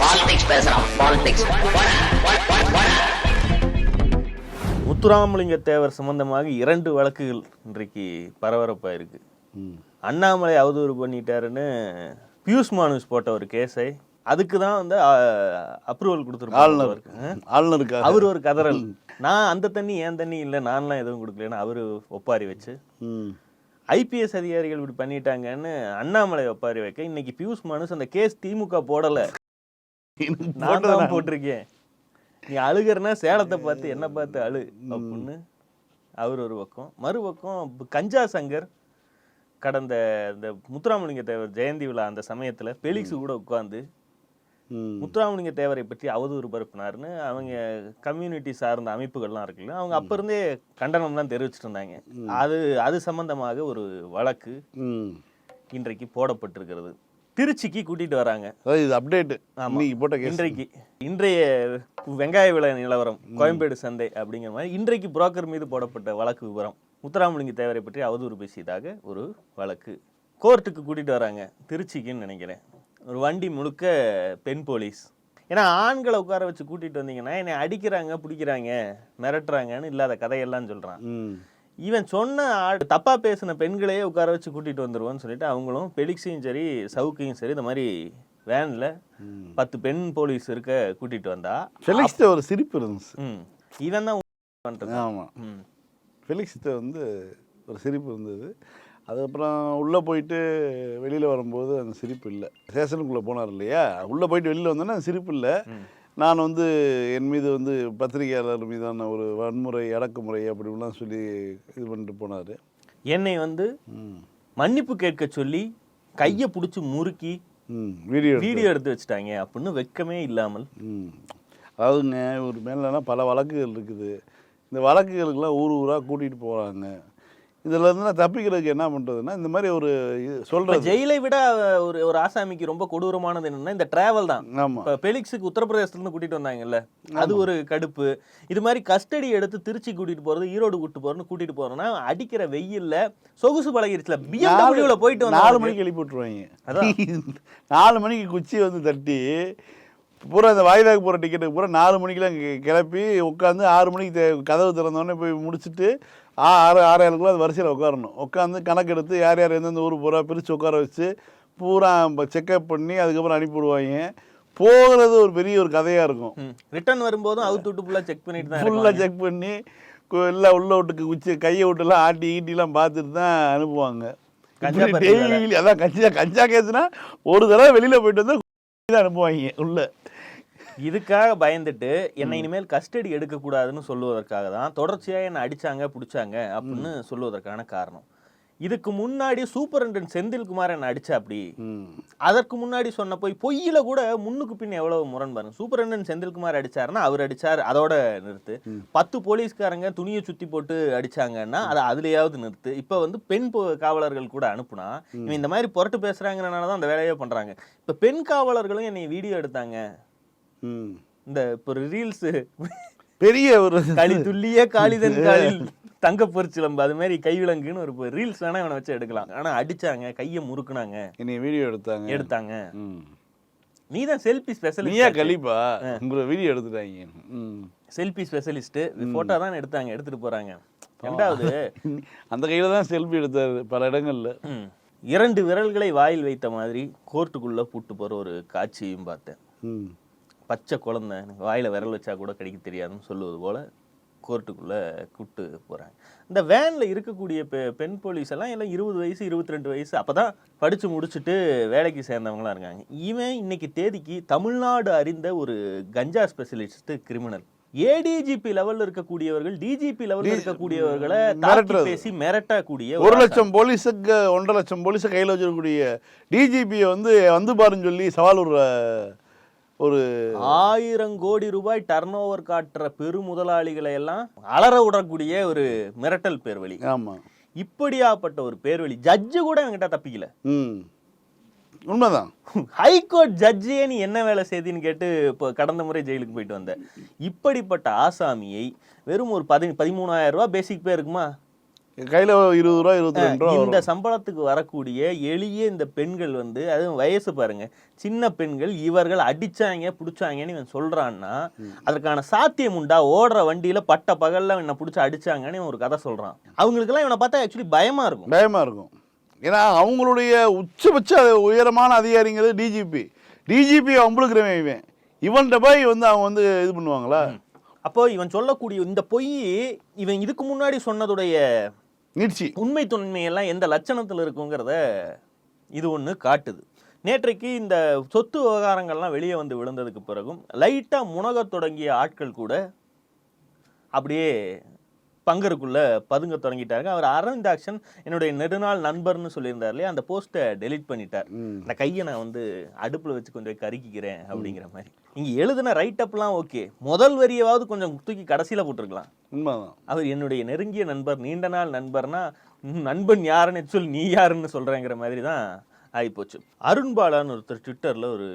Politics பேசுறான் politics Muthuramalinga Thevar சம்பந்தமாக இரண்டு வழக்குகள் இன்றைக்கு பரபரப்பாக இருக்கு. அண்ணாமலை அவதூறு பண்ணிட்டாருன்னு பியூஷ் மானுஸ் போட்ட ஒரு கேஸை அதுக்கு தான் வந்து அப்ரூவல் ஆளுநர். கொடுத்துருக்காரு ஆளுநருக்காக. அவர் ஒரு கதறல். நான் அந்த தண்ணி ஏன் தண்ணி இல்லை நான்லாம் எதுவும் கொடுக்கலன்னு அவரு ஒப்பாரி வச்சு. ம். ஐபிஎஸ் அதிகாரிகள் இப்படி பண்ணிட்டாங்கன்னு அண்ணாமலை ஒப்பாரி வைக்க இன்னைக்கு பியூஷ் மானுஸ் அந்த கேஸ் திமுக போடல. நான் தான் போட்டிருக்கேன். நீ அழுகிறனா சேலத்தை பார்த்து என்ன பார்த்து அழு அப்படின்னு அவர் ஒரு பக்கம். மறுபக்கம் கஞ்சா சங்கர் கடந்த இந்த முத்துராமலிங்க தேவர் ஜெயந்தி விழா அந்த சமயத்துல பெலிக்ஸ் கூட உட்கார்ந்து ம். முத்துராமலிங்க தேவரை பற்றி அவதூறு பரப்புனாருன்னு அவங்க கம்யூனிட்டி சார்ந்த அமைப்புகள்லாம் இருக்குல்ல அவங்க அப்ப இருந்தே கண்டனம்லாம் தெரிவிச்சிட்டு இருந்தாங்க. அது அது சம்பந்தமாக ஒரு வழக்கு. இன்றைக்கு போடப்பட்டிருக்கிறது. திருச்சிக்கு கூட்டிட்டு வராங்க. இது அப்டேட். இன்னைக்கு போட்ட இன்றைக்கு இன்றைய வெங்காய விலை நிலவரம் கோயம்பேடு சந்தை அப்படிங்கிற மாதிரி இன்றைக்கு புரோக்கர் மீது போடப்பட்ட வழக்கு விவரம். முத்துராமலிங்க தேவரை பற்றி அவதூறு பேசியதாக ஒரு வழக்கு. கோர்ட்டுக்கு கூட்டிட்டு வராங்க திருச்சிக்குன்னு நினைக்கிறேன். ஒரு வண்டி முழுக்க பெண் போலீஸ். ஏன்னா ஆண்களை உட்கார வச்சு கூட்டிட்டு வந்தீங்கன்னா என்னை அடிக்கிறாங்க பிடிக்கிறாங்க மிரட்டுறாங்கன்னு இல்லாத கதையெல்லாம் சொல்றான். இவன் சொன்ன ஆள் தப்பா பேசின பெண்களையே உட்கார வச்சு கூட்டிட்டு வந்துருவோன்னு சொல்லிட்டு அவங்களும் பெலிக்ஸையும் சரி சவுக்கையும் சரி இந்த மாதிரி வேன்ல பத்து பெண் போலீஸ் இருக்க கூட்டிட்டு வந்தா ஃபெலிக்ஸ்ட ஒரு சிரிப்பு இருந்துச்சு. ம். இவன் தான் பண்றது. ஆமா. ம். ஃபெலிக்ஸ்ட வந்து ஒரு சிரிப்பு இருந்தது. அதுக்கப்புறம் உள்ளே போயிட்டு வெளியில் வரும்போது அந்த சிரிப்பு இல்லை. ஸ்டேஷனுக்குள்ளே போனார் இல்லையா? உள்ளே போயிட்டு வெளியில் வந்தோன்னே அந்த சிரிப்பு இல்லை. நான் வந்து என் மீது வந்து பத்திரிகையாளர் மீதான ஒரு வன்முறை அடக்குமுறை அப்படி இப்படிலாம் சொல்லி இது பண்ணிட்டு போனார். என்னை வந்து மன்னிப்பு கேட்க சொல்லி கையை பிடிச்சி முறுக்கி வீடியோ வீடியோ எடுத்து வச்சுட்டாங்க அப்படின்னு வெக்கமே இல்லாமல். ம். அதாவதுங்க ஒரு மேலனா பல வழக்குகள் இருக்குது. இந்த வழக்குகளுக்கெல்லாம் ஊர் ஊராக கூட்டிகிட்டு போகிறாங்க இதில் இருந்து தப்பிக்கிறதுக்கு என்ன பண்ணுறதுன்னா இந்த மாதிரி ஒரு சொல்கிறது ஜெயிலை விட ஒரு ஒரு ஆசாமிக்கு ரொம்ப கொடூரமானது என்னன்னா இந்த டிராவல் தான். ஆமாம் இப்ப பெலிக்ஸுக்கு உத்தரப்பிரதேசத்துல இருந்து கூட்டிட்டு வந்தாங்கல்ல அது ஒரு கடுப்பு. இது மாதிரி கஸ்டடி எடுத்து திருச்சி கூட்டிட்டு போறது ஈரோடு கூட்டிட்டு போறதுன்னு கூட்டிட்டு போறோம்னா அடிக்கிற வெயில்ல சொகுசு பழகிருச்சுல பிஎம்டபிள்யூல போயிட்டு நாலு வந்தாங்க மணிக்கு எழுப்பி விட்ருவாங்க அதான். நாலு மணிக்கு குச்சி வந்து தட்டி பூரா இந்த வாய்தாக்கு போகிற டிக்கெட்டுக்கு பூரா நாலு மணிக்கெலாம் கிளப்பி உட்காந்து ஆறு மணிக்கு கதவு திறந்தோடனே போய் முடிச்சுட்டு ஆ ஆறு ஆறேழுக்குள்ள அது வரிசையில் உட்காரணும் உட்காந்து கணக்கெடுத்து யார் யார் எந்தெந்த ஊர் பூரா பிரித்து உட்கார வச்சு பூரா செக்கப் பண்ணி அதுக்கப்புறம் அனுப்பி விடுவாங்க போகிறது ஒரு பெரிய ஒரு கதையாக இருக்கும். ரிட்டர்ன் வரும்போதும் அவுத்து விட்டு ஃபுல்லா செக் பண்ணிட்டு தான் ஃபுல்லாக. செக் பண்ணி எல்லாம் உள்ள விட்டுக்கு குச்சி கையை விட்டுலாம் ஆட்டி ஈட்டிலாம் பார்த்துட்டு தான் அனுப்புவாங்க. டெய்லி அதான் கஞ்சா கஞ்சா கேஸ்னா ஒரு தடவை வெளியில் போயிட்டு வந்து தான் அனுப்புவாங்க உள்ள இதுக்காக பயந்துட்டு என்னை இனிமேல் கஸ்டடி எடுக்க கூடாதுன்னு சொல்லுவதற்காக தான் தொடர்ச்சியா என்னை அடிச்சாங்க பிடிச்சாங்க அப்படின்னு சொல்லுவதற்கான காரணம். இதுக்கு முன்னாடி சூப்பரண்டன் செந்தில்குமார் என்னை அடிச்சா அப்படி? அதற்கு முன்னாடி சொன்ன போய் பொய்யில கூட முன்னுக்கு பின் எவ்வளவு முரண் பாருங்க. சூப்பரண்டன் செந்தில்குமார் அடிச்சாருன்னா அவர் அடிச்சார் அதோட நிறுத்து. பத்து போலீஸ்காரங்க துணியை சுத்தி போட்டு அடிச்சாங்கன்னா அதை அதுலயாவது நிறுத்து. இப்ப வந்து பெண் காவலர்கள் கூட அனுப்புனா இவன் இந்த மாதிரி புரட்டு பேசுறாங்கனால தான் அந்த வேலையே பண்றாங்க. இப்ப பெண் காவலர்களும் என்னை வீடியோ எடுத்தாங்க. இந்த இப்போ ரீல்ஸ் பெரிய ஒரு களி துல்லிய காளிதன் காலில் தங்க பொறிச்சிலம்பு அது மாதிரி கைவிலங்குன்னு ஒரு ரீல்ஸ் வேணா இவனை வச்சு எடுக்கலாம். ஆனா அடிச்சாங்க கையை முறுக்குனாங்க. என்னைய வீடியோ எடுத்தாங்க. எடுத்தாங்க. நீ தான் செல்ஃபி நீயா ஸ்பெஷலிஸ்ட் கழிப்பா உங்களை வீடியோ எடுத்துட்டாங்க. செல்ஃபி ஸ்பெஷலிஸ்ட் போட்டோ தான் எடுத்தாங்க எடுத்துட்டு போறாங்க. ரெண்டாவது அந்த கையில் தான் செல்ஃபி எடுத்தாரு பல இடங்கள்ல. இரண்டு விரல்களை வாயில் வைத்த மாதிரி கோர்ட்டுக்குள்ள கூட்டு போற ஒரு காட்சியும் பார்த்தேன். பச்சை குழந்தை எனக்கு வாயில விரல் வச்சா கூட கடிக்க தெரியாதுன்னு சொல்லுவது போல கோர்ட்டுக்குள்ள கூட்டு போறாங்க இந்த வேன்ல இருக்கக்கூடிய பெ- பெண் போலீஸ் எல்லாம் எல்லாம் இருபது வயசு இருபத்தி ரெண்டு வயசு அப்பதான் படிச்சு முடிச்சுட்டு வேலைக்கு சேர்ந்தவங்களா இருக்காங்க இவன் இன்னைக்கு தேதிக்கு தமிழ்நாடு அறிந்த ஒரு கஞ்சா ஸ்பெஷலிஸ்ட் கிரிமினல் ஏடிஜிபி லெவல்ல இருக்கக்கூடியவர்கள் டிஜிபி லெவல்ல இருக்கக்கூடியவர்களை. பேசி மிரட்டக்கூடிய ஒரு. லட்சம் போலீஸுக்கு ஒன்றரை லட்சம் போலீஸை கையில் வச்சிருக்கக்கூடிய டிஜிபியை வந்து வந்து பாருன்னு சொல்லி சவால் விடுற ஒரு ஆயிரம் கோடி ரூபாய் டர்ன் ஓவர் காட்டுற பெருமுதலாளிகளை எல்லாம் அலற விடக்கூடிய ஒரு மிரட்டல் பேர்வழி. ஆமாம் இப்படியாப்பட்ட ஒரு பேர்வழி. ஜட்ஜு கூட என்கிட்ட தப்பிக்கல. உண்மைதான். ஹைகோர்ட் ஜட்ஜே நீ என்ன வேலை செய்தின்னு கேட்டு இப்போ கடந்த முறை ஜெயிலுக்கு போயிட்டு வந்த. இப்படிப்பட்ட ஆசாமியை வெறும் ஒரு பதி பதிமூணாயிரம் ரூபாய் பேசிக் பே இருக்குமா? கையில் இருபது ரூபா இருபத்தி ரெண்டு ரூபா இந்த. சம்பளத்துக்கு வரக்கூடிய எளிய இந்த பெண்கள் வந்து அதுவும் வயசு பாருங்க சின்ன பெண்கள் இவர்கள் அடிச்சாங்க பிடிச்சாங்கன்னு இவன் சொல்றான்னா அதற்கான சாத்தியம் உண்டா? ஓடுற வண்டியில பட்ட பகல்ல என்ன பிடிச்சி அடிச்சாங்கன்னு இவன் ஒரு கதை சொல்றான். அவங்களுக்கெல்லாம் இவனை பார்த்தா ஆக்சுவலி பயமா இருக்கும். பயமாக இருக்கும். ஏன்னா அவங்களுடைய உச்சபட்ச உயரமான அதிகாரிங்கிறது டிஜிபி டிஜிபி அம்பளுக்குறவன் இவன். இவன்கிட்ட போய் வந்து அவங்க வந்து இது பண்ணுவாங்களா? அப்போ இவன் சொல்லக்கூடிய இந்த பொய் இவன் இதுக்கு முன்னாடி சொன்னதுடைய நீட்சி உண்மை தொன்மையெல்லாம் எந்த லட்சணத்தில் இருக்குங்கிறத இது ஒன்று காட்டுது. நேற்றைக்கு இந்த சொத்து விவகாரங்கள்லாம் வெளியே வந்து விழுந்ததுக்கு பிறகும் லைட்டாக முனகத் தொடங்கிய ஆட்கள் கூட அப்படியே பங்கருக்குள்ள பதுங்க தொடங்கிட்டாங்க அவர் அரவிந்தாக்ஷன் என்னுடைய நெடுநாள் நண்பர்னு சொல்லியிருந்தார் இல்லையா? அந்த போஸ்ட்டை டெலீட் பண்ணிட்டார். அந்த கையை நான் வந்து அடுப்பில் வச்சு கொஞ்சம் கருக்கிக்கிறேன் அப்படிங்கிற மாதிரி. இங்கே எழுதின ரைட் அப்லாம் ஓகே முதல் வரியவாவது கொஞ்சம் தூக்கி கடைசியில் போட்டிருக்கலாம். உண்மைதான். அவர் என்னுடைய நெருங்கிய நண்பர் நீண்ட நாள் நண்பர்னா நண்பன் யாருன்னு சொல் நீ யாருன்னு சொல்றேங்கிற மாதிரி தான் ஆகிப்போச்சு அருண்பாலான்னு ஒருத்தர் ட்விட்டரில் ஒரு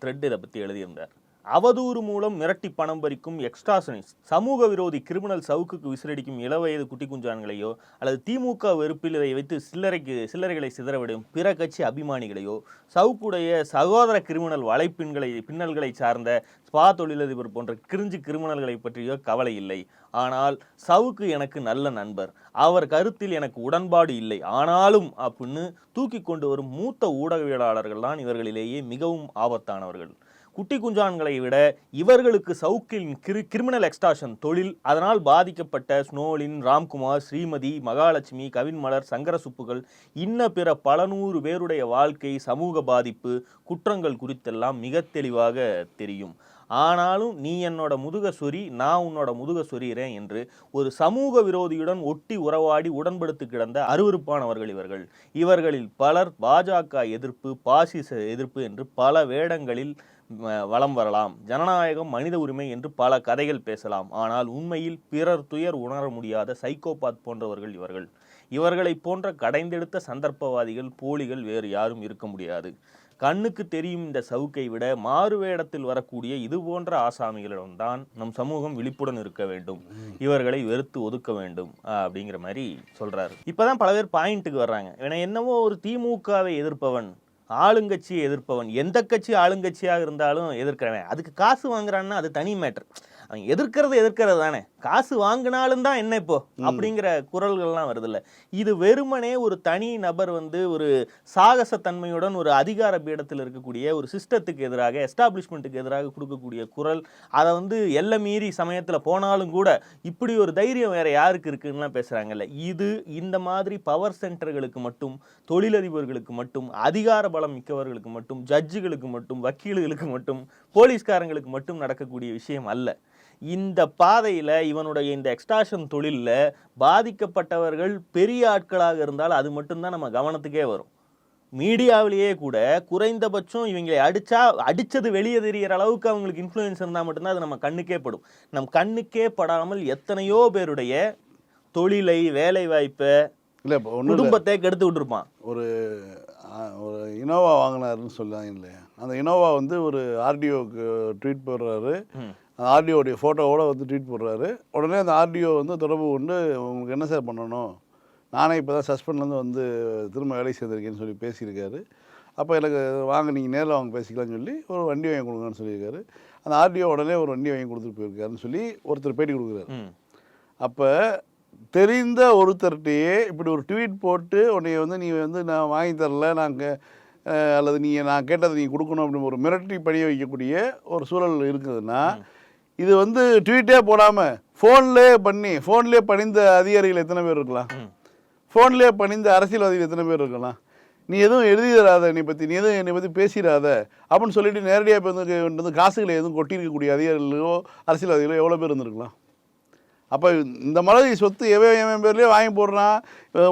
த்ரெட் இதை பற்றி எழுதியிருந்தார். அவதூறு மூலம் மிரட்டி பணம் பறிக்கும் எக்ஸ்ட்ராசனிஸ் சமூக விரோதி கிரிமினல் சவுக்குக்கு விசிலடிக்கும் இளவயது குட்டி குஞ்சான்களையோ அல்லது திமுக வெறுப்பில் இதை வைத்து சில்லறைக்கு சில்லறைகளை சிதறவிடும் பிற கட்சி அபிமானிகளையோ சவுக்குடைய சகோதர கிரிமினல் வலைப்பின்களை பின்னல்களை சார்ந்த ஸ்பா தொழிலதிபர் போன்ற கிரிஞ்சு கிரிமினல்களை பற்றியோ கவலை இல்லை. ஆனால் சவுக்கு எனக்கு நல்ல நண்பர். அவர் கருத்தில் எனக்கு உடன்பாடு இல்லை. ஆனாலும் அப்படின்னு தூக்கி கொண்டு வரும் மூத்த ஊடகவியலாளர்கள் தான் இவர்களிலேயே மிகவும் ஆபத்தானவர்கள். குட்டி குஞ்சான்களை விட இவர்களுக்கு சவுக்கின் கிரி கிரிமினல் எக்ஸ்டாஷன் தொழில் அதனால் பாதிக்கப்பட்ட ஸ்னோலின் ராம்குமார் ஸ்ரீமதி மகாலட்சுமி கவின்மலர் சங்கரசுப்புகள் இன்ன பிற பல நூறு பேருடைய வாழ்க்கை சமூக பாதிப்பு குற்றங்கள் குறித்தெல்லாம் மிக தெளிவாக தெரியும். ஆனாலும் நீ என்னோட முதுக சொறி நான் உன்னோட முதுக சொறிகிறேன் என்று ஒரு சமூக விரோதியுடன் ஒட்டி உறவாடி உடன்படுத்து கிடந்த அருவருப்பானவர்கள் இவர்கள். இவர்களில் பலர் பாஜக எதிர்ப்பு பாசிச எதிர்ப்பு என்று பல வேடங்களில் வளம் வலம் வரலாம். ஜனநாயகம் மனித உரிமை என்று பல கதைகள் பேசலாம். ஆனால் உண்மையில் பிறர் துயர் உணர முடியாத சைக்கோபாத் போன்றவர்கள் இவர்கள். இவர்களைப் போன்ற கடைந்தெடுத்த சந்தர்ப்பவாதிகள் போலிகள் வேறு யாரும் இருக்க முடியாது. கண்ணுக்கு தெரியும் இந்த சவுக்கை விட மாறு வேடத்தில் வரக்கூடிய இது போன்ற ஆசாமிகளிடம்தான் நம் சமூகம் விழிப்புடன் இருக்க வேண்டும். இவர்களை வெறுத்து ஒதுக்க வேண்டும் அப்படிங்கிற மாதிரி சொல்கிறாரு இப்போதான் பல பேர் பாயிண்ட்டுக்கு வர்றாங்க. ஏன்னா என்னவோ ஒரு திமுகவை எதிர்ப்பவன் ஆளுங்கட்சியை எதிர்ப்பவன். எந்த கட்சி ஆளுங்கட்சியாக இருந்தாலும் எதிர்க்கிறவன். அதுக்கு காசு வாங்குறான்னா அது தனி மேட்டர். அவன் எதிர்க்கிறது எதிர்க்கிறது தானே. காசு வாங்கினாலும் தான் என்ன இப்போ? அப்படிங்கிற குரல்கள்லாம் வருதுல்ல. இது வெறுமனே ஒரு தனி நபர் வந்து ஒரு சாகசத்தன்மையுடன் ஒரு அதிகார பீடத்தில் இருக்கக்கூடிய ஒரு சிஸ்டத்துக்கு எதிராக எஸ்டாப்ளிஷ்மெண்ட்டுக்கு எதிராக கொடுக்கக்கூடிய குரல் அதை வந்து எல்லை மீறி சமயத்தில் போனாலும் கூட இப்படி ஒரு தைரியம் வேற யாருக்கு இருக்குன்னுலாம் பேசுறாங்கல்ல. இது இந்த மாதிரி பவர் சென்டர்களுக்கு மட்டும் தொழிலதிபர்களுக்கு மட்டும் அதிகார பலம் மிக்கவர்களுக்கு மட்டும் ஜட்ஜுகளுக்கு மட்டும் வக்கீல்களுக்கு மட்டும் போலீஸ்காரங்களுக்கு மட்டும் நடக்கக்கூடிய விஷயம் அல்ல. இந்த பாதையில் இவனுடைய இந்த எக்ஸ்டாஷன் தொழிலில் பாதிக்கப்பட்டவர்கள் பெரிய ஆட்களாக இருந்தால் அது மட்டும்தான் நம்ம கவனத்துக்கே வரும். மீடியாவிலேயே கூட குறைந்தபட்சம் இவங்களை அடிச்சா அடிச்சது வெளியே தெரியற அளவுக்கு அவங்களுக்கு இன்ஃப்ளூயன்ஸ் இருந்தால் மட்டும்தான் அது நம்ம கண்ணுக்கே படும். நம் கண்ணுக்கே படாமல் எத்தனையோ பேருடைய தொழிலை வேலை வாய்ப்பை இல்லை. குடும்பத்தை கெடுத்து விட்டுருப்பான். ஒரு ஒரு இனோவா வாங்கினாருன்னு சொல்லாங்க இல்லையா? அந்த இனோவா வந்து ஒரு ஆர்டிஓக்கு ட்வீட் போடுறாரு. ஆர்டிஓடைய ஃபோட்டோவோட வந்து ட்வீட் போடுறாரு. உடனே அந்த ஆர்டிஓ வந்து தொடர்பு கொண்டு உங்களுக்கு என்ன சார் பண்ணணும்? நானே இப்போ தான் சஸ்பெண்ட்லேருந்து வந்து திரும்ப வேலை செய்திருக்கேன்னு சொல்லி பேசியிருக்காரு. அப்போ எனக்கு வாங்க நீங்கள் நேரில் வாங்க பேசிக்கலாம்னு சொல்லி ஒரு வண்டி வாங்கி கொடுங்கன்னு சொல்லியிருக்காரு. அந்த ஆர்டிஓ உடனே ஒரு வண்டி வாங்கி கொடுத்துட்டு போயிருக்காருன்னு சொல்லி ஒருத்தர் பேட்டி கொடுக்குறாரு. அப்போ தெரிந்த ஒருத்தர்கிட்டயே இப்படி ஒரு ட்வீட் போட்டு உன்னைய வந்து நீ வந்து நான் வாங்கி தரல நாங்கள் அல்லது நீ நான் கேட்டதை நீ கொடுக்கணும் அப்படின்னு ஒரு மிரட்டி பணிய வைக்கக்கூடிய ஒரு சூழல் இருக்குதுன்னா இது வந்து ட்வீட்டே போடாமல் ஃபோன்லேயே பண்ணி ஃபோன்லேயே பணிந்த அதிகாரிகள் எத்தனை பேர் இருக்கலாம். ஃபோன்லேயே பணிந்த அரசியல்வாதிகள் எத்தனை பேர் இருக்கலாம்? நீ எதுவும் எழுதிடாத நீ பற்றி நீ எதுவும் என்னை பற்றி பேசிடாத அப்படின்னு சொல்லிட்டு நேரடியாக இப்போ வந்து காசுகளை எதுவும் கொட்டியிருக்கக்கூடிய அதிகாரிகளோ அரசியல்வாதிகளோ எவ்வளோ பேர் இருந்திருக்கலாம்? அப்போ இந்த மாதிரி சொத்து எவன் எவன் பேர்லேயே வாங்கி போடுறான்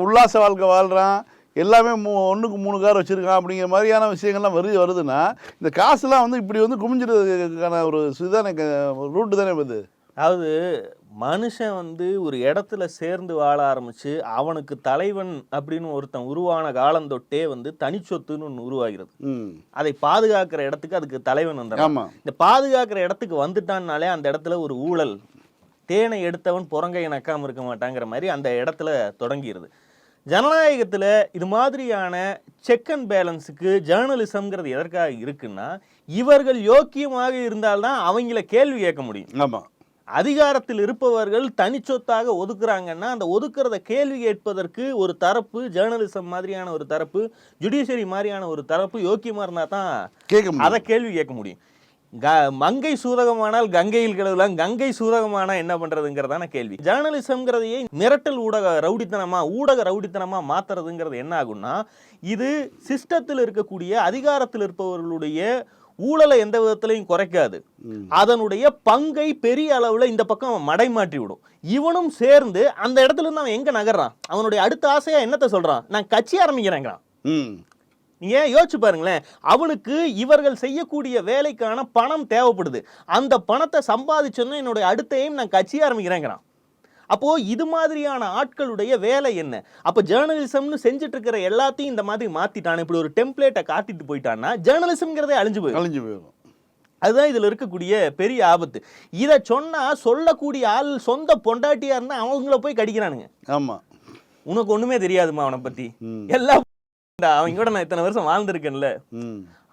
உல்லாச வாழ்க்கை வாழ்கிறான் எல்லாமே மூ ஒன்றுக்கு மூணு கார் வச்சுருக்கான் அப்படிங்கிற மாதிரியான விஷயங்கள்லாம் வருது வருதுன்னா இந்த காசுலாம் வந்து இப்படி வந்து குமிஞ்சிறதுக்கான ஒரு இதுதானே ரூட்டு தானே வருது அதாவது மனுஷன் வந்து ஒரு இடத்துல சேர்ந்து வாழ ஆரம்பிச்சு அவனுக்கு தலைவன் அப்படின்னு ஒருத்தன் உருவான காலந்தொட்டே வந்து தனிச்சொத்துன்னு ஒன்று உருவாகிறது. அதை பாதுகாக்கிற இடத்துக்கு அதுக்கு தலைவன் வந்துடுறான் ஆமாம் இந்த பாதுகாக்கிற இடத்துக்கு வந்துட்டான்னாலே அந்த இடத்துல ஒரு ஊழல். தேனை எடுத்தவன் புறங்கை நக்காம இருக்க மாட்டாங்கிற மாதிரி அந்த இடத்துல தொடங்கிடுது ஜனநாயகத்தில் இது மாதிரியான செக் அண்ட் பேலன்ஸுக்கு ஜேர்னலிசம்ங்கிறது எதற்காக இருக்குன்னா இவர்கள் யோக்கியமாக இருந்தால்தான் அவங்கள கேள்வி கேட்க முடியும். ஆமாம் அதிகாரத்தில் இருப்பவர்கள் தனிச்சொத்தாக ஒதுக்குறாங்கன்னா அந்த ஒதுக்குறத கேள்வி கேட்பதற்கு ஒரு தரப்பு ஜேர்னலிசம் மாதிரியான ஒரு தரப்பு ஜுடிஷியரி மாதிரியான ஒரு தரப்பு யோக்கியமா இருந்தா தான் அதை கேள்வி கேட்க முடியும். க மங்கை சூதகமானால் கங்கையில் கிடவுலாம் கங்கை சூதகமானா என்ன பண்றதுங்கிறதான கேள்வி. ஜேர்னலிசம்ங்கிறதையே மிரட்டல் ஊடக ரவுடித்தனமா ஊடக ரவுடித்தனமா மாத்துறதுங்கிறது என்ன ஆகும்னா இது சிஸ்டத்தில் இருக்கக்கூடிய அதிகாரத்தில் இருப்பவர்களுடைய ஊழலை எந்த விதத்திலையும் குறைக்காது. அதனுடைய பங்கை பெரிய அளவுல இந்த பக்கம் மடைமாற்றி விடும். இவனும் சேர்ந்து அந்த இடத்துல இருந்து அவன் எங்க நகர்றான்? அவனுடைய அடுத்த ஆசையா என்னத்த சொல்றான்? நான் கட்சி ஆரம்பிக்கிறேங்கிறான். நீங்க யோசிச்சு பாருங்களேன். அவனுக்கு இவர்கள் செய்யக்கூடிய வேலைக்கான பணம் தேவைப்படுது. அந்த பணத்தை சம்பாதிச்சோன்னு என்னுடைய அடுத்த எய்ம் நான் கட்சி ஆரம்பிக்கிறேங்கிறான். அப்போ இது மாதிரியான ஆட்களுடைய வேலை என்ன? அப்ப ஜேர்னலிசம்னு செஞ்சுட்டு இருக்கிற எல்லாத்தையும் இந்த மாதிரி மாத்திட்டான். இப்படி ஒரு டெம்ப்ளேட்டை காட்டிட்டு போயிட்டான்னா ஜேர்னலிசம்ங்கிறதே அழிஞ்சு போயிடும். கழிஞ்சு போயிடும். அதுதான் இதுல இருக்கக்கூடிய பெரிய ஆபத்து. இதை சொன்னா சொல்லக்கூடிய ஆள் சொந்த பொண்டாட்டியா இருந்தா அவங்கள போய் கடிக்கிறானுங்க. ஆமாம் உனக்கு ஒண்ணுமே தெரியாதுமா அவனை பத்தி. ம். எல்லாம் அவங்க கூட நான் இத்தனை வருஷம் வாழ்ந்திருக்கேன்ல.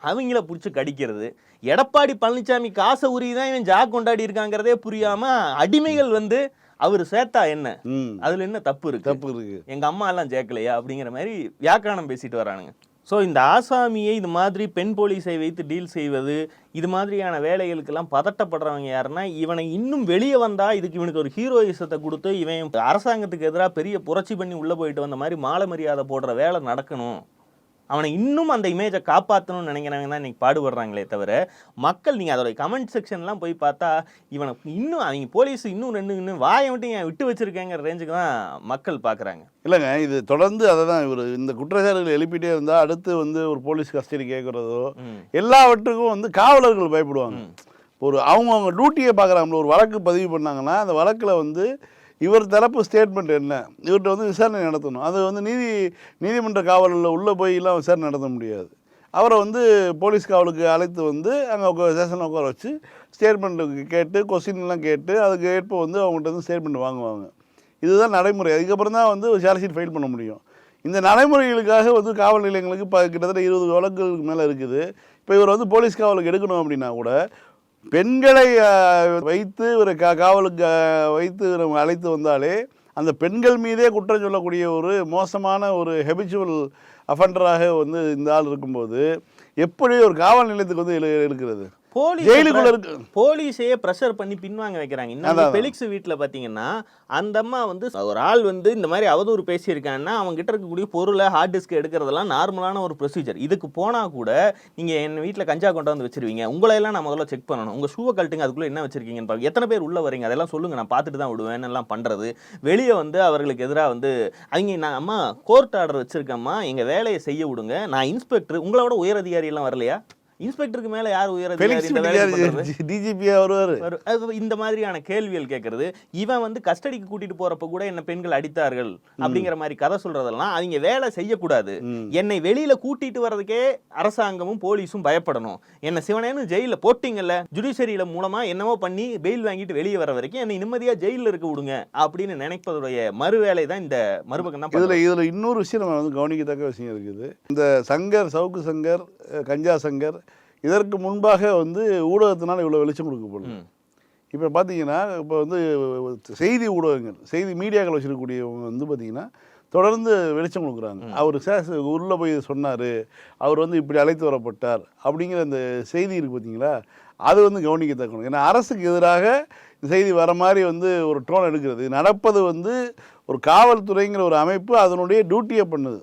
அவங்கள பிடிச்சி கடிக்கிறது. எடப்பாடி பழனிசாமி காசை உரி தான் இவன் ஜா கொண்டாடி இருக்காங்கிறதே புரியாம அடிமைகள் வந்து அவர் சேர்த்தா என்ன? அதுல என்ன தப்பு இருக்கு? தப்பு இருக்கு. எங்க அம்மா எல்லாம் சேர்க்கலையா அப்படிங்கிற மாதிரி வியாக்கியானம் பேசிட்டு வரானுங்க. ஸோ இந்த ஆசாமியை இது மாதிரி பெண் போலீஸை வைத்து டீல் செய்வது இது மாதிரியான வேலைகளுக்கெல்லாம் பதட்டப்படுறவங்க யாருன்னா இவனை இன்னும் வெளியே வந்தா இதுக்கு இவனுக்கு ஒரு ஹீரோயிசத்தை கொடுத்து இவன் அரசாங்கத்துக்கு எதிராக பெரிய புரட்சி பண்ணி உள்ள போயிட்டு வந்த மாதிரி மாலை மரியாதை போடுற வேலை நடக்கணும். அவனை இன்னும் அந்த இமேஜை காப்பாற்றணும்னு நினைக்கிறவங்க தான் இன்னைக்கு பாடுபடுறாங்களே தவிர மக்கள் நீங்கள் அதோட கமெண்ட் செக்ஷன்லாம் போய் பார்த்தா இவனை இன்னும் அவங்க போலீஸ் இன்னும் ரெண்டு இன்னும் வாயை மட்டும் ஏன் விட்டு வச்சிருக்கேங்கிற ரேஞ்சுக்கு தான் மக்கள் பார்க்குறாங்க இல்லைங்க இது தொடர்ந்து அதை தான் இவர் இந்த குற்றச்சாட்டுகள் எழுப்பிட்டே இருந்தால் அடுத்து வந்து ஒரு போலீஸ் கஸ்டடி கேட்குறதோ எல்லாவற்றுக்கும் வந்து காவலர்கள் பயப்படுவாங்க. ஒரு அவங்க அவங்க டியூட்டியை பார்க்குறாங்களோ ஒரு வழக்கு பதிவு பண்ணாங்கன்னா அந்த வழக்கில் வந்து இவர் தரப்பு ஸ்டேட்மெண்ட் என்ன? இவர்கிட்ட வந்து விசாரணை நடத்தணும். அது வந்து நீதி நீதிமன்ற காவலில் உள்ளே போய்லாம் விசாரணை நடத்த முடியாது. அவரை வந்து போலீஸ் காவலுக்கு அழைத்து வந்து அங்கே ஸ்டேஷனில் உட்கார வச்சு ஸ்டேட்மெண்ட்டுக்கு கேட்டு கொஸ்டின்லாம் கேட்டு அதுக்கு ஏற்ப வந்து அவங்கள்ட்ட வந்து ஸ்டேட்மெண்ட் வாங்குவாங்க. இதுதான் நடைமுறை. அதுக்கப்புறம் தான் வந்து சார்ஜ் ஷீட் ஃபைல் பண்ண முடியும். இந்த நடைமுறைகளுக்காக வந்து காவல் நிலையங்களுக்கு இப்போ கிட்டத்தட்ட இருபது வழக்குகளுக்கு மேலே இருக்குது. இப்போ இவர் வந்து போலீஸ் காவலுக்கு எடுக்கணும் அப்படின்னா கூட பெண்களை வைத்து ஒரு கா காவலுக்கு வைத்து நம்ம அழைத்து வந்தாலே அந்த பெண்கள் மீதே குற்றம் சொல்லக்கூடிய ஒரு மோசமான ஒரு ஹெபிச்சுவல் அஃபண்டராக வந்து இந்த ஆள் இருக்கும்போது எப்படி ஒரு காவல் நிலையத்துக்கு வந்து எழு- போலீஸ் ஜெயிலுக்குள்ள இருக்கு. போலீஸையே ப்ரெஷர் பண்ணி பின்வாங்க வைக்கிறாங்க. இன்னும். பெலிக்ஸ் வீட்டில் பார்த்தீங்கன்னா அந்த அம்மா வந்து ஒரு ஆள் வந்து இந்த மாதிரி அவதூறு பேசியிருக்காங்கன்னா அவங்க கிட்ட இருக்கக்கூடிய பொருளை ஹார்ட் டிஸ்க் எடுக்கிறதெல்லாம் நார்மலான ஒரு ப்ரொசீஜர் இதுக்கு போனால் கூட நீங்கள் என் வீட்டில் கஞ்சா கொண்டு வந்து வச்சிருவீங்க. உங்களை எல்லாம் நான் முதல்ல செக் பண்ணணும். உங்கள் ஷூவை கழட்டுங்க அதுக்குள்ளே என்ன வச்சிருக்கீங்கன்னு பாருங்க. எத்தனை பேர் உள்ள வரீங்க? அதெல்லாம் சொல்லுங்க. நான் பார்த்துட்டு தான் விடுவேன் எல்லாம் பண்ணுறது வெளியே வந்து அவர்களுக்கு எதிராக வந்து அவங்க நான் அம்மா கோர்ட் ஆர்டர் வச்சிருக்கேம்மா. எங்கள் வேலையை செய்ய விடுங்க. நான் இன்ஸ்பெக்டர் உங்களை விட உயர் அதிகாரி எல்லாம் வரலையா? இன்ஸ்பெக்டருக்கு மேலே யார் உயர் அதிகாரி இந்த வேலையை பண்றது? டிஜிபியாக வருவார். இந்த மாதிரியான கேள்விகள் கேட்கறது இவன் வந்து கஸ்டடிக்கு கூட்டிட்டு போறப்ப கூட என்ன பெண்கள் அடித்தார்கள் அப்படிங்கிற மாதிரி கதை சொல்றதெல்லாம் அவங்க வேலை செய்யக்கூடாது. என்னை வெளியில கூட்டிட்டு வர்றதுக்கே அரசாங்கமும் போலீஸும் பயப்படணும். என்ன சிவனேன்னு ஜெயில போட்டிங்கல்ல ஜுடிஷியரியில மூலமா என்னவோ பண்ணி பெயில் வாங்கிட்டு வெளியே வர வரைக்கும் என்னை நிம்மதியா ஜெயில இருக்க விடுங்க அப்படின்னு நினைப்பதுடைய மறுவேலை தான் இந்த மறுபக்கம் தான் இதில் இதில் இன்னொரு விஷயம் நம்ம வந்து கவனிக்கத்தக்க விஷயம் இருக்குது. இந்த சங்கர் சவுக்கு சங்கர் கஞ்சா சங்கர் இதற்கு முன்பாக வந்து ஊடகத்தினால் இவ்வளோ வெளிச்சம் கொடுக்கப்படுது. இப்போ பார்த்தீங்கன்னா இப்போ வந்து செய்தி ஊடகங்கள் செய்தி மீடியாக்கள் வச்சிருக்கக்கூடியவங்க வந்து பார்த்தீங்கன்னா தொடர்ந்து வெளிச்சம் கொடுக்குறாங்க. அவர் சேஸ் உள்ளே போய் சொன்னார் அவர் வந்து இப்படி அழைத்து வரப்பட்டார் அப்படிங்கிற அந்த செய்தி இருக்குது பார்த்தீங்களா அது வந்து கவனிக்கத்தக்கணும். ஏன்னா அரசுக்கு எதிராக இந்த செய்தி வர மாதிரி வந்து ஒரு டோன் எடுக்கிறது. நடப்பது வந்து ஒரு காவல்துறைங்கிற ஒரு அமைப்பு அதனுடைய டியூட்டியை பண்ணுது.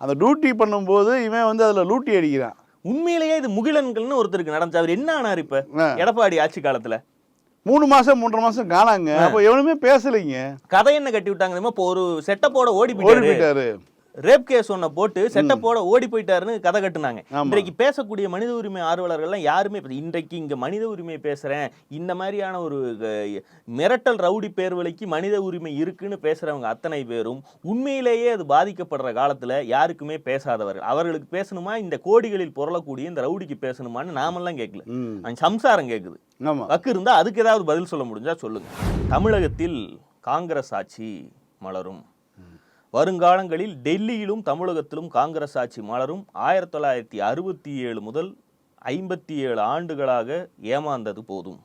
அந்த டியூட்டி பண்ணும்போது இவன் வந்து அதில் லூட்டி அடிக்கிறான். உண்மையிலேயே இது முகிலன்கள்னு ஒருத்தருக்கு நடந்துச்சு. அவர் என்ன ஆனார் இப்ப. எடப்பாடி ஆட்சி காலத்துல? மூணு மாதம் மூன்றரை மாதம் காணாங்க. அப்போ எவனுமே பேசலைங்க. கதை என்ன கட்டி விட்டாங்க இப்போ ஒரு செட்டப்போட ஓடி போயிட்டாரு. ரேப் கேஸ் ஒன்ன போட்டு செட்டப்போட ஓடி போயிட்டாருன்னு கதை கட்டுனாங்க. இன்றைக்கு பேசக்கூடிய மனித உரிமை ஆர்வலர்கள்லாம் யாருமே இன்றைக்கு இங்க மனித உரிமை பேசுறேன். இந்த மாதிரியான ஒரு மிரட்டல் ரவுடி பேர்வழிக்கு மனித உரிமை இருக்குன்னு பேசுறவங்க அத்தனை பேரும் உண்மையிலேயே அது பாதிக்கப்படுற காலத்துல யாருக்குமே பேசாதவர்கள். அவர்களுக்கு பேசணுமா? இந்த கோடிகளில் புரளக்கூடிய இந்த ரவுடிக்கு பேசணுமான்னு நாமெல்லாம் கேட்கல சம்சாரம் கேக்குது. ஆமா. வக்கு இருந்தா அதுக்கு ஏதாவது பதில் சொல்ல முடிஞ்சா சொல்லுங்க. தமிழகத்தில் காங்கிரஸ் ஆட்சி மலரும். வருங்காலங்களில் டெல்லியிலும் தமிழகத்திலும் காங்கிரஸ் ஆட்சி மலரும். ஆயிரத்தி தொள்ளாயிரத்தி அறுபத்தி ஏழு முதல் ஐம்பத்தி ஏழு ஆண்டுகளாக ஏமாந்தது போதும்.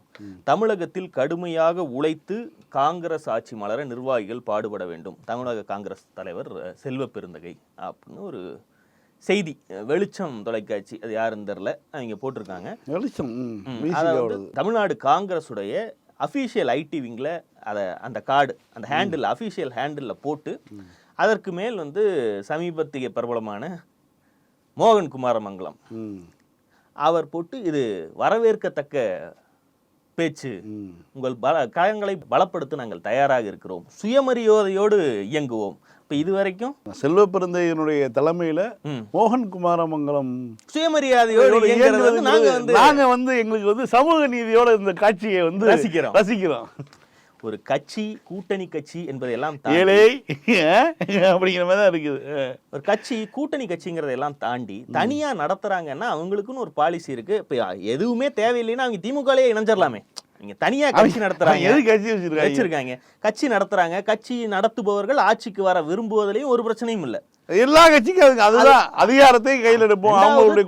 தமிழகத்தில் கடுமையாக உழைத்து காங்கிரஸ் ஆட்சி மலர நிர்வாகிகள் பாடுபட வேண்டும். தமிழக காங்கிரஸ் தலைவர் செல்வ பெருந்தகை அப்படின்னு ஒரு செய்தி வெளிச்சம் தொலைக்காட்சி அது யாருன்னு தெரில அவங்க போட்டிருக்காங்க. வெளிச்சம் அதாவது தமிழ்நாடு காங்கிரஸுடைய அஃபீஷியல் ஐடி விங்கில் அதை அந்த கார்டு அந்த ஹேண்டில் அஃபீஷியல் ஹேண்டிலில் போட்டு அதற்கு மேல் வந்து சமீபத்திய பிரபலமான மோகன் குமாரமங்கலம். அவர் போட்டு இது வரவேற்கத்தக்க பேச்சு. உங்கள் பல கழகங்களை பலப்படுத்த நாங்கள் தயாராக இருக்கிறோம். சுயமரியாதையோடு இயங்குவோம். இப்போ இது வரைக்கும் செல்வ பெருந்தையனுடைய தலைமையில மோகன் குமாரமங்கலம் சுயமரியாதையோடு இயங்குறது வந்து நாங்க வந்து நாங்க வந்து எங்களுக்கு வந்து சமூக நீதியோட இந்த காட்சியை வந்து ரசிக்கிறோம். ரசிக்கிறோம். ஒரு கட்சி கூட்டணி கட்சி என்பதையெல்லாம் ஏழை அப்படிங்கிற மாதிரி தான் இருக்குது. ஒரு கட்சி கூட்டணி கட்சிங்கிறதெல்லாம் தாண்டி தனியா நடத்துறாங்கன்னா அவங்களுக்குன்னு ஒரு பாலிசி இருக்கு. இப்ப எதுவுமே தேவையில்லைன்னா அவங்க திமுகலயே இணைஞ்சிடலாமே நீங்க தனியா கட்சி நடத்துறாங்க. எது கட்சி வச்சிருக்காங்க? வச்சிருக்காங்க. கட்சி நடத்துறாங்க. கட்சி நடத்துபவர்கள் ஆட்சிக்கு வர விரும்புவதிலையும் ஒரு பிரச்சனையும் இல்ல. எல்லா கட்சிக்கும் அதுதான். அதிகாரத்தை கையில் எடுப்போம்.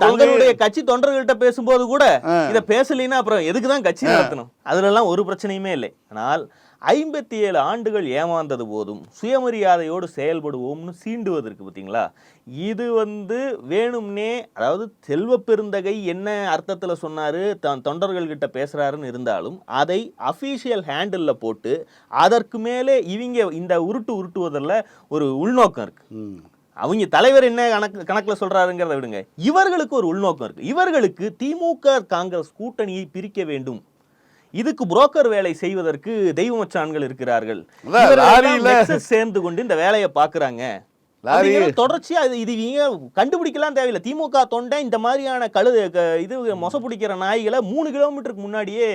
அவங்களுடைய கட்சி தொண்டர்கள்ட்ட பேசும்போது கூட இத பேசலைன்னா அப்புறம் எதுக்கு தான் கட்சி நடத்தணும்? அதுல எல்லாம் ஒரு பிரச்சனையுமே இல்லை. ஆனால் ஐம்பத்தி ஏழு ஆண்டுகள் ஏமாந்தது போதும். சுயமரியாதையோடு செயல்படுவோம்னு சீண்டுவதற்கு பார்த்தீங்களா? இது வந்து வேணும்னே அதாவது செல்வ பெருந்தகை என்ன அர்த்தத்துல சொன்னாரு தன் தொண்டர்கள்கிட்ட பேசுறாருன்னு இருந்தாலும் அதை அஃபீஷியல் ஹேண்டில் போட்டு அதற்கு மேலே இவங்க இந்த உருட்டு உருட்டுவதில் ஒரு உள்நோக்கம் இருக்கு. ம். அவங்க தலைவர் என்ன கணக்கு கணக்குல சொல்றாருங்கிறத விடுங்க. இவர்களுக்கு ஒரு உள்நோக்கம் இருக்கு. இவர்களுக்கு திமுக காங்கிரஸ் கூட்டணியை பிரிக்க வேண்டும். இதுக்கு புரோக்கர் வேலை செய்வதற்கு தெய்வமச்சான்கள் இருக்கிறார்கள். சேர்ந்து கொண்டு இந்த வேலையை பாக்குறாங்க தொடர்ச்சியா இது இவங்க கண்டுபிடிக்கலாம் தேவையில்லை. திமுக தொண்டை இந்த மாதிரியான கழு இது மொச பிடிக்கிற நாய்களை மூணு கிலோமீட்டருக்கு முன்னாடியே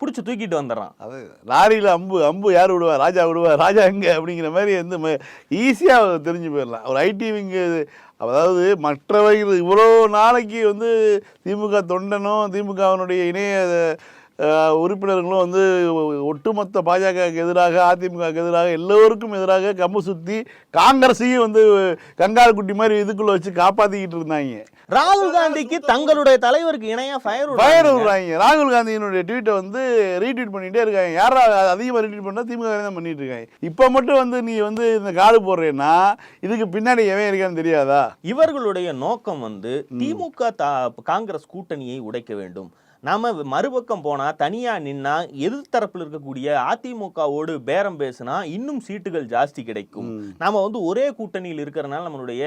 பிடிச்சி தூக்கிட்டு வந்துடுறான். அது லாரியில் அம்பு அம்பு யார் விடுவா? ராஜா விடுவா? ராஜா எங்க? அப்படிங்கிற மாதிரி வந்து ஈஸியாக தெரிஞ்சு போயிடலாம். ஒரு ஐடி விங்கு அதாவது மற்றவைகள் இவ்வளோ நாளைக்கு வந்து திமுக தொண்டனும் திமுகவினுடைய இணைய உறுப்பினர்களும் வந்து ஒட்டுமொத்த பாஜகவுக்கு எதிராக அதிமுகவுக்கு எதிராக எல்லோருக்கும் எதிராக கம்பு சுற்றி காங்கிரஸையும் வந்து கங்காரு குட்டி மாதிரி இதுக்குள்ள வச்சு காப்பாற்றிக்கிட்டு இருந்தாங்க. ராகுல் காந்திக்கு தங்களுடைய தலைவருக்கு இணையா ஃபயர் ஃபயர் விடுறாங்க. ராகுல் காந்தியினுடைய ட்வீட்டை வந்து ரீட்வீட் பண்ணிட்டே இருக்காங்க. யாரா அதிகமாக ரீட்வீட் பண்ணா திமுக தான் பண்ணிட்டு இருக்காங்க. இப்போ மட்டும் வந்து நீ வந்து இந்த காடு போடுறேன்னா இதுக்கு பின்னாடி எவன் இருக்கான்னு தெரியாதா? இவர்களுடைய நோக்கம் வந்து திமுக காங்கிரஸ் கூட்டணியை உடைக்க வேண்டும். நாம மறுபக்கம் போனா தனியா நின்னா எதிர்த்தரப்பில் இருக்கக்கூடிய அதிமுகவோடு பேரம் பேசினா இன்னும் சீட்டுகள் ஜாஸ்தி கிடைக்கும். நாம வந்து ஒரே கூட்டணியில் இருக்கிறனால நம்மளுடைய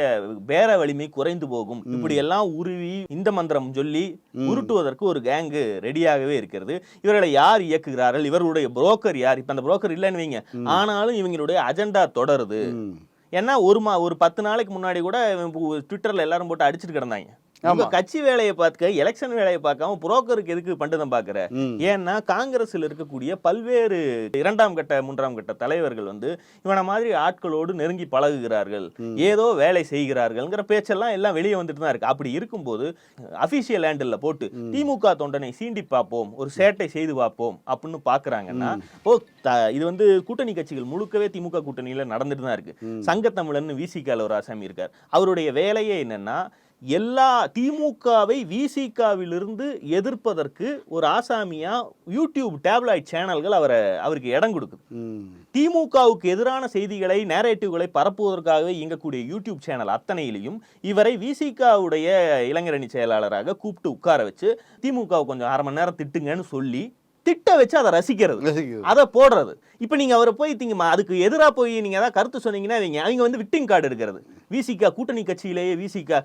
பேர வலிமை குறைந்து போகும். இப்படி எல்லாம் உருவி இந்த மந்திரம் சொல்லி உருட்டுவதற்கு ஒரு கேங்கு ரெடியாகவே இருக்கிறது. இவர்களை யார் இயக்குகிறார்கள்? இவர்களுடைய புரோக்கர் யார்? இப்ப அந்த புரோக்கர் இல்லைன்னு வைங்க. ஆனாலும் இவங்களுடைய அஜெண்டா தொடருது. ஏன்னா ஒரு மா ஒரு பத்து நாளைக்கு முன்னாடி கூட ட்விட்டர்ல எல்லாரும் போட்டு அடிச்சிட்டு கிடந்தாங்க. ஆமா. கட்சி வேலையை பார்க்க எலெக்ஷன் வேலையை பார்க்காம புரோக்கருக்கு எதுக்கு பண்டிதம் பாக்குற. ஏன்னா காங்கிரஸில் இருக்கக்கூடிய பல்வேறு இரண்டாம் கட்ட மூன்றாம் கட்ட தலைவர்கள் வந்து இவன மாதிரி ஆட்களோடு நெருங்கி பழகுகிறார்கள். ஏதோ வேலை செய்கிறார்கள்ங்கிற பேச்செல்லாம் எல்லாம் வெளியே வந்துட்டு தான் இருக்கு. அப்படி இருக்கும்போது அபிஷியல் ஹேண்டில் போட்டு திமுக தொண்டனை சீண்டி பார்ப்போம் ஒரு சேட்டை செய்து பார்ப்போம் அப்படின்னு பாக்குறாங்கன்னா ஓ இது வந்து கூட்டணி கட்சிகள் முழுக்கவே திமுக கூட்டணியில நடந்துட்டு தான் இருக்கு. சங்கத்தமிழன் விசிகால ஒரு ஆசாமி இருக்கார். அவருடைய வேலையே என்னன்னா எல்லா திமுகவை விசிகாவிலிருந்து எதிர்ப்பதற்கு ஒரு ஆசாமியா யூடியூப் டேப்லாய்ட் சேனல்கள் அவரை அவருக்கு இடம் கொடுக்குது. திமுகவுக்கு எதிரான செய்திகளை நேரேட்டிவ்களை பரப்புவதற்காகவே இயங்கக்கூடிய யூடியூப் சேனல் அத்தனையிலையும் இவரை விசிகாவுடைய இளைஞரணி செயலாளராக கூப்பிட்டு உட்கார வச்சு திமுக கொஞ்சம் அரை மணி நேரம் திட்டுங்கன்னு சொல்லி திட்ட வச்சு அதை ரசிக்கிறது. அதை போடுறது இப்போ நீங்க அவரை போய் திங்க அதுக்கு எதிரா போய் நீங்க ஏதாவது கருத்து சொன்னீங்கன்னா அவங்க அவங்க வந்து விக்டிங் கார்டு எடுக்கிறது விசிகா கூட்டணி கட்சியிலேயே விசிகா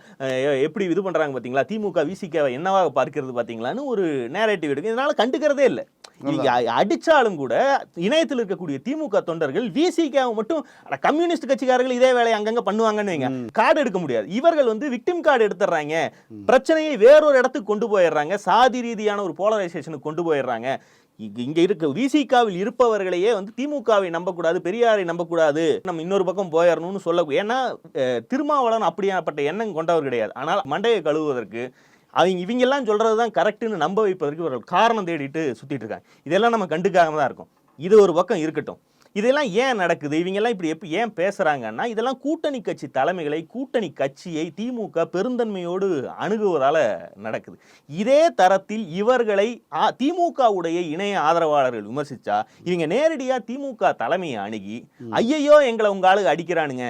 எப்படி இது பண்றாங்க பாத்தீங்களா? திமுக விசிகாவை என்னவாக பார்க்கிறது பாத்தீங்களான்னு ஒரு நேரேட்டிவ் எடுக்கு இதனால கண்டுக்கிறதே இல்லை. அடிச்சாலும் கூட இணையத்தில் இருக்கக்கூடிய திமுக தொண்டர்கள் விசிகாவை மட்டும் கம்யூனிஸ்ட் கட்சிக்காரர்கள் இதே வேலையை அங்கங்க பண்ணுவாங்கன்னு வைங்க. கார்டு எடுக்க முடியாது. இவர்கள் வந்து விக்டிம் கார்டு எடுத்துறாங்க பிரச்சனையை வேறொரு இடத்துக்கு கொண்டு போயிடுறாங்க சாதி ரீதியான ஒரு போலரைசேஷனுக்கு கொண்டு போயிடுறாங்க இங்கே இருக்க விசிகாவில் இருப்பவர்களையே வந்து திமுகவை நம்பக்கூடாது பெரியாரை நம்பக்கூடாது. நம்ம இன்னொரு பக்கம் போயிடணும்னு சொல்ல ஏன்னா அஹ், திருமாவளவன் அப்படியாப்பட்ட எண்ணம் கொண்டவர் கிடையாது. ஆனால் மண்டையை கழுவுவதற்கு அவங்க இவங்கெல்லாம் சொல்கிறது தான் கரெக்டுன்னு நம்ப வைப்பதற்கு இவர்கள் காரணம் தேடிட்டு சுற்றிட்டு இருக்காங்க. இதெல்லாம் நம்ம கண்டுக்காம தான் இருக்கும். இது ஒரு பக்கம் இருக்கட்டும். இதெல்லாம் ஏன் நடக்குது? இவங்க எல்லாம் இப்படி எப்ப ஏன் பேசுறாங்கன்னா இதெல்லாம் கூட்டணி கட்சி தலைமைகளை கூட்டணி கட்சியை திமுக பெருந்தன்மையோடு அணுகுவதால நடக்குது. இதே தரத்தில் இவர்களை திமுகவுடைய இணைய ஆதரவாளர்கள் விமர்சிச்சா இவங்க நேரடியா திமுக தலைமையை அணுகி ஐயையோ எங்களை உங்க ஆளுங்க அடிக்கிறானுங்க.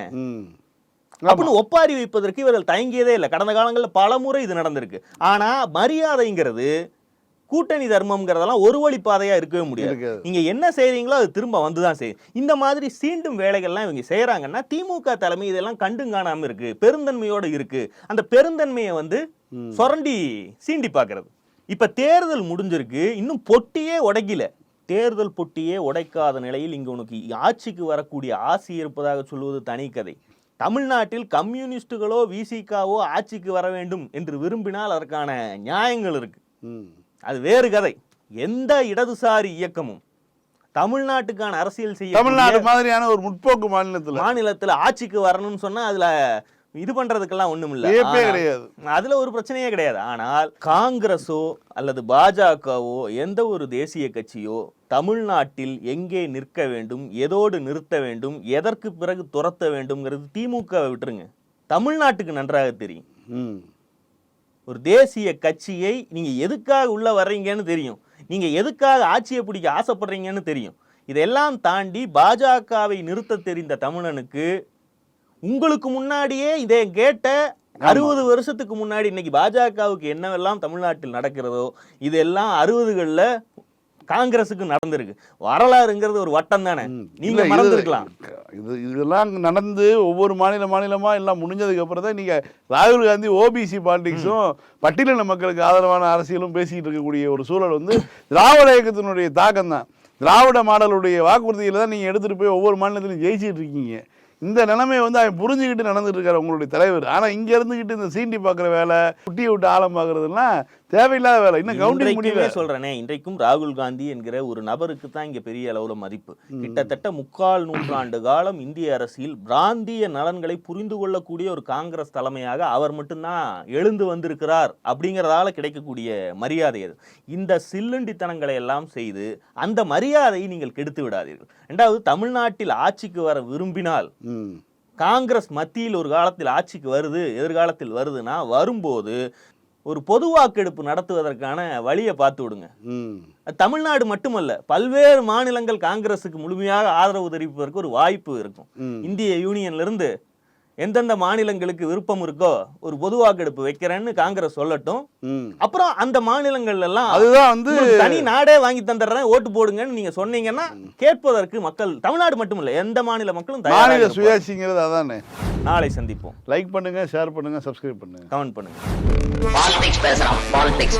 அப்படின்னு ஒப்பாரி வைப்பதற்கு இவர்கள் தயங்கியதே இல்லை. கடந்த காலங்களில் பல முறை இது நடந்திருக்கு. ஆனா மரியாதைங்கிறது கூட்டணி தர்மம்ங்கிறதெல்லாம் ஒரு வழி பாதையா இருக்கவே முடியாது. இருக்காது. நீங்க என்ன செய்றீங்களோ அது திரும்ப வந்து தான் செய்யும். இந்த மாதிரி சீண்டும் வேலைகள்லாம் இவங்க செய்றாங்கன்னா திமுக தலைமை இதெல்லாம் கண்டும் காணாம இருக்கு பெருந்தன்மையோட இருக்கு. அந்த பெருந்தன்மையை வந்து சுரண்டி சீண்டி பார்க்கிறது இப்ப தேர்தல் முடிஞ்சிருக்கு இன்னும் பொட்டியே உடைக்கல. தேர்தல் பொட்டியே உடைக்காத நிலையில் இங்க உனக்கு ஆட்சிக்கு வரக்கூடிய ஆசை இருப்பதாக சொல்வது தனி கதை. தமிழ்நாட்டில் கம்யூனிஸ்டுகளோ விசிகாவோ ஆட்சிக்கு வர வேண்டும் என்று விரும்பினால் அதற்கான நியாயங்கள் இருக்கு. அது வேறு கதை. எந்த இடதுசாரி இயக்கமும் தமிழ்நாட்டுக்கான அரசியல் செய்ய தமிழ்நாடு மாதிரியான ஒரு முற்போக்கு மாநிலத்துல மாநிலத்துல ஆட்சிக்கு வரணும்னு சொன்னா அதுல இது பண்றதுக்கெல்லாம் ஒண்ணும் இல்ல கிடையாது. அதுல ஒரு பிரச்சனையே கிடையாது. ஆனால் காங்கிரஸோ அல்லது பாஜகவோ எந்த ஒரு தேசிய கட்சியோ தமிழ்நாட்டில் எங்கே நிற்க வேண்டும் எதோடு நிறுத்த வேண்டும் எதற்கு பிறகு துரத்த வேண்டும்ங்கிறது திமுக விட்டுருங்க. தமிழ்நாட்டுக்கு நன்றாக தெரியும். ம். ஒரு தேசிய கட்சியை நீங்க எதுக்காக உள்ள வர்றீங்கன்னு தெரியும். நீங்க எதுக்காக ஆட்சியை பிடிக்க ஆசைப்படுறீங்கன்னு தெரியும். இதெல்லாம் தாண்டி பாஜகவை நிறுத்த தெரிந்த தமிழனுக்கு உங்களுக்கு முன்னாடியே இதை கேட்ட அறுபது வருஷத்துக்கு முன்னாடி இன்னைக்கு பாஜகவுக்கு என்னவெல்லாம் தமிழ்நாட்டில் நடக்கிறதோ இதெல்லாம் அறுபதுகள்ல காங்கிரஸுக்கு நடந்திருக்கு. வரலாறுங்கிறது ஒரு வட்டம் தானே. நீங்க மறந்துருக்கலாம். இது இதெல்லாம் நடந்து ஒவ்வொரு மாநில மாநிலமா எல்லாம் முடிஞ்சதுக்கு அப்புறம் தான் நீங்க ராகுல் காந்தி ஓபிசி பாலிடிக்ஸும் பட்டியலின மக்களுக்கு ஆதரவான அரசியலும் பேசிக்கிட்டு இருக்கக்கூடிய ஒரு சூழல் வந்து திராவிட இயக்கத்தினுடைய தாக்கம் தான் திராவிட மாடலுடைய வாக்குறுதியில தான் நீங்க எடுத்துட்டு போய் ஒவ்வொரு மாநிலத்திலும் ஜெயிச்சிட்டு இருக்கீங்க. இந்த நிலைமையை வந்து அவன் புரிஞ்சுக்கிட்டு நடந்துட்டு இருக்காரு உங்களுடைய தலைவர். ஆனா இங்க இருந்துகிட்டு இந்த சீண்டி பார்க்குற வேலை குட்டியை விட்டு ஆழம் பார்க்கறதுலாம் தேவையில்லாத வேலை. இன்னும் கவுண்டிங் சொல்றேனே இன்றைக்கும் ராகுல் காந்தி என்கிற ஒரு நபருக்கு தான் இங்க பெரிய அளவுல மதிப்பு. கிட்டத்தட்ட முக்கால் நூற்றாண்டு காலம் இந்திய அரசியல் பிராந்திய நலன்களை புரிந்து கொள்ளக்கூடிய ஒரு காங்கிரஸ் தலைமையாக அவர் மட்டும்தான் எழுந்து வந்திருக்கிறார் அப்படிங்கறதால கிடைக்கக்கூடிய மரியாதை அது. இந்த சில்லுண்டித்தனங்களை எல்லாம் செய்து அந்த மரியாதையை நீங்கள் கெடுத்து விடாதீர்கள். ரெண்டாவது தமிழ்நாட்டில் ஆட்சிக்கு வர விரும்பினால் காங்கிரஸ் மத்தியில் ஒரு காலத்தில் ஆட்சிக்கு வருது எதிர்காலத்தில் வருதுன்னா வரும்போது ஒரு பொது வாக்கெடுப்பு நடத்துவதற்கான வழியை பார்த்து விடுங்க. தமிழ்நாடு மட்டுமல்ல பல்வேறு மாநிலங்கள் காங்கிரஸுக்கு முழுமையாக ஆதரவு தெரிவிப்பதற்கு ஒரு வாய்ப்பு இருக்கும். இந்திய யூனியன்ல இருந்து எந்தெந்த மாநிலங்களுக்கு விருப்பம் இருக்கோ ஒரு பொது வாக்கெடுப்பு வைக்கிறேன்னு காங்கிரஸ் சொல்லட்டும். ம். அப்புறம் அந்த மாநிலங்கள்ல எல்லாம் அதுதான் வந்து தனி நாடே வாங்கி தந்துடுறேன் ஓட்டு போடுங்கன்னு நீங்க சொன்னீங்கன்னா கேட்பதற்கு மக்கள் தமிழ்நாடு மட்டுமில்ல எந்த மாநில மக்களும் மாநில. சுயாட்சிங்கிறது அதானே. நாளை சந்திப்போம். லைக் பண்ணுங்க ஷேர் பண்ணுங்க சப்ஸ்கிரைப் பண்ணுங்க. கமெண்ட் பண்ணுங்க. பாலிடிக்ஸ் பேசுறான் பாலிடிக்ஸ்